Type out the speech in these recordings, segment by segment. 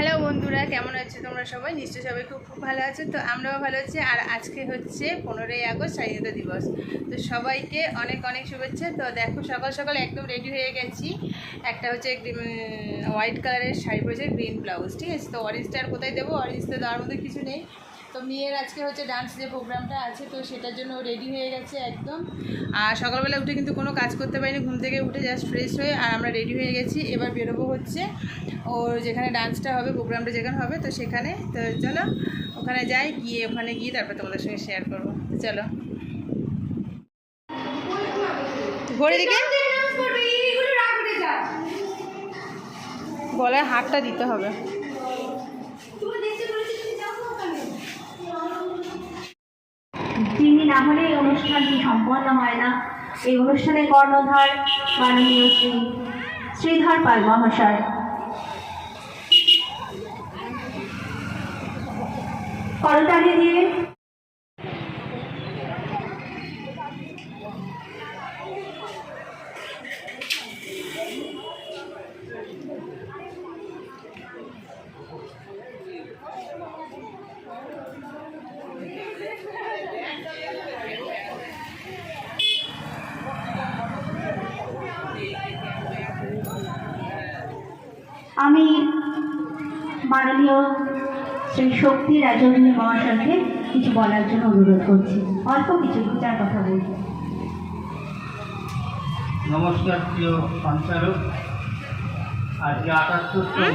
Hello বন্ধুরা, কেমন আছো তোমরা সবাই? নিশ্চয়ই সবাই খুব খুব ভালো আছো। তো আমরাও ভালো আছি। আর আজকে হচ্ছে পনেরোই আগস্ট, স্বাধীনতা দিবস। তো সবাইকে অনেক অনেক শুভেচ্ছা। তো দেখো, সকাল সকাল একদম রেডি হয়ে গেছি। একটা হচ্ছে হোয়াইট কালারের শাড়ি পরেছে গ্রিন ব্লাউজ ঠিক আছে? তো অরেঞ্জটা আর কোথায় দেবো? অরেঞ্জ তো দেওয়ার মধ্যে কিছু নেই। তো মেয়ের আজকে হচ্ছে ডান্স যে প্রোগ্রামটা আছে তো সেটার জন্য রেডি হয়ে গেছে একদম। আর সকালবেলা উঠে কিন্তু কোনো কাজ করতে পারিনি ঘুম থেকে উঠে জাস্ট ফ্রেশ হয়ে আর আমরা রেডি হয়ে গেছি। এবার বেরোবো হচ্ছে ওর যেখানে ডান্সটা হবে প্রোগ্রামটা যেখানে হবে তো সেখানে। তো চলো ওখানে যাই গিয়ে ওখানে গিয়ে তারপর তোমাদের সঙ্গে শেয়ার করব। চলো। ঘড়ি দিকে। গলায় হাতটা দিতে হবে। যিনি না হলে এই অনুষ্ঠানটি সম্পন্ন হয় না। এই অনুষ্ঠানের কর্ণধার মাননীয় শ্রী শ্রীধর পাল মহাশয়। করতালি দিয়ে মাননীয় শ্রী শক্তি রাজনী মহাশয়কে কিছু বলার জন্য অনুরোধ করছি। অল্প কিছু চার কথা বলব নমস্কার প্রিয় সঞ্চালক। আজকে আটাত্তরতম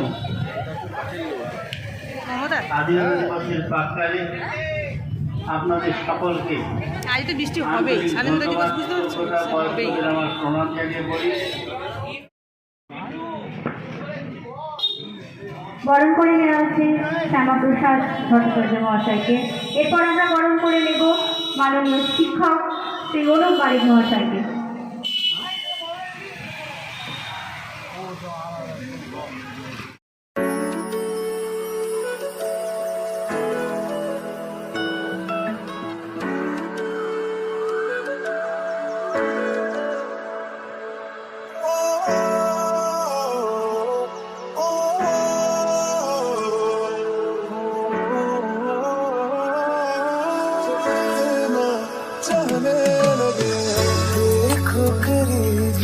দিবসের আপনাদের সকলকে আজ তো বৃষ্টি আন্তরিক স্বাধীনতা দিবস বুঝতে পারছ আমার প্রণাম জানিয়ে বলি। বরণ করে নেওয়া হচ্ছে শ্যামাপ্রসাদ ভট্টাচার্য মহাশয়কে। এরপর আমরা বরণ করে নেব মাননীয় শিক্ষক শ্রী অনুপ বারিক মহাশয়কে।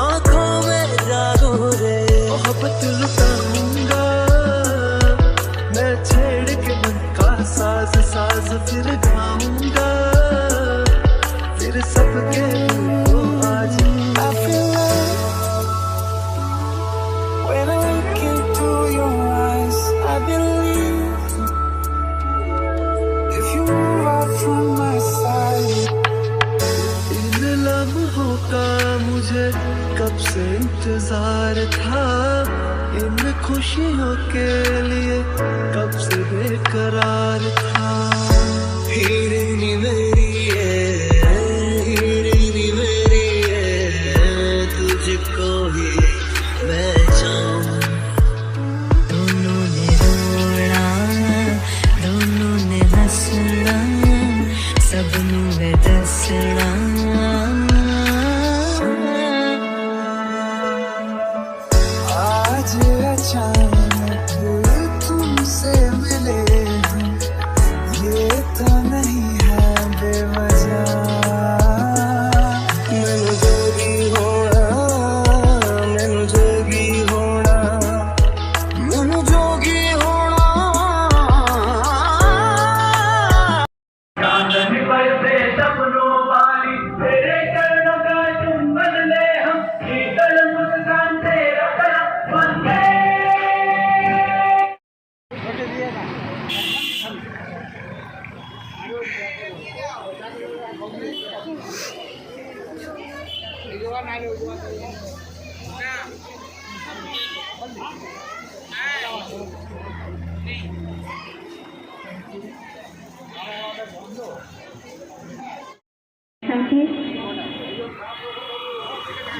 आँखों में जागो रे। मोहब्बत मैं छेड़ के का साज साज फिर गाऊँगा। फिर सबके मुझे कब से इंतज़ार था इन खुशियों के लिए कब से बेकरार था। हीरे नी मेरी है हीरे मेरी है तुझको ही मैं चाहूँ। दोनों ने रोना दोनों ने हंसना सबनों में दसना।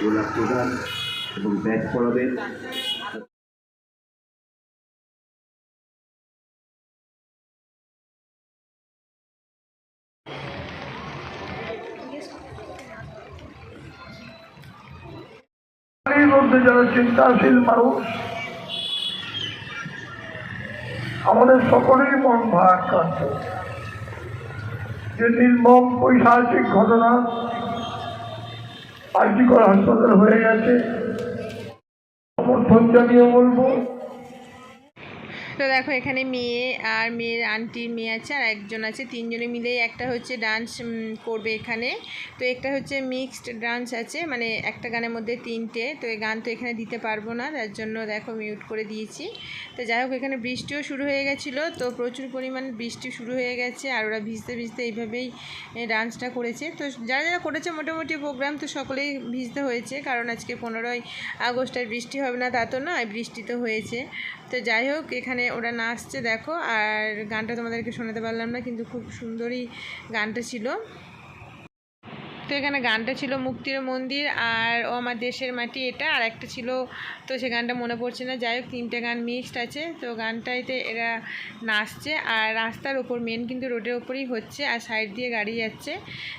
গোলাপ প্রদান এবং ব্যাট পড়াবেন বাড়ির মধ্যে যারা চিন্তাশীল মানুষ, আমাদের সকলেরই মন ভারাক্রান্ত। যে নির্মম পৈশাচিক ঘটনা আর্যিকর হাসপাতাল হয়ে গেছে, সমর্থন জানিয়ে বলব তো দেখো, এখানে মেয়ে আর মেয়ের আন্টির মেয়ে আছে আর একজন আছে। তিনজনে মিলেই একটা হচ্ছে ডান্স করবে এখানে। তো একটা হচ্ছে মিক্সড ডান্স আছে মানে একটা গানের মধ্যে তিনটে। তো এই গান তো এখানে দিতে পারব না, তার জন্য দেখো মিউট করে দিয়েছি। তো যাই হোক, এখানে বৃষ্টিও শুরু হয়ে গেছিল। তো প্রচুর পরিমাণ বৃষ্টি শুরু হয়ে গেছে আর ওরা ভিজতে ভিজতে এইভাবেই ডান্সটা করেছে। তো যারা যারা করেছে মোটামুটি প্রোগ্রাম তো সকলেই ভিজতে হয়েছে। কারণ আজকে পনেরোই আগস্টের বৃষ্টি হবে না তা তো নয়, বৃষ্টি তো হয়েছে। তো যাই হোক, এখানে ওরা নাচছে, দেখো। আর গানটা তোমাদেরকে শোনাতে পারলাম না, কিন্তু খুব সুন্দরই গানটা ছিল। তো এখানে গানটা ছিল মুক্তির মন্দির আর ও আমার দেশের মাটি এটা, আর একটা ছিল, তো সে গানটা মনে পড়ছে না। যাই হোক, তিনটে গান মিক্সড আছে, তো গানটাইতে এরা নাচছে। আর রাস্তার ওপর মেন কিন্তু রোডের ওপরেই হচ্ছে, আর সাইড দিয়ে গাড়ি যাচ্ছে,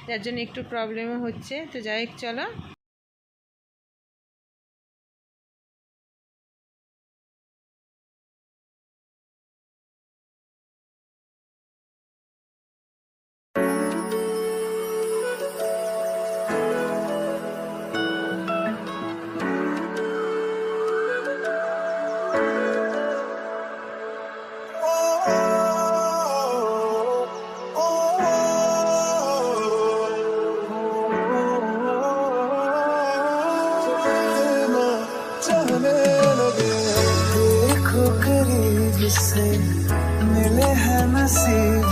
যার জন্য একটু প্রবলেমও হচ্ছে। তো যাই হোক, চলো।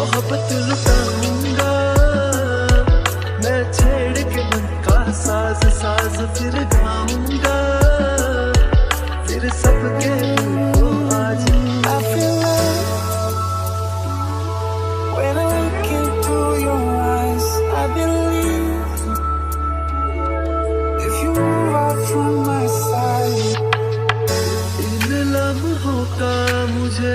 मोहब्बत लुटाऊंगा मैं छेड़ के मन का साज साज फिर गाऊंगा फिर सबके दिल को आज I feel like when I look into your eyes I believe if you move out from my side इन लम्हों का मुझे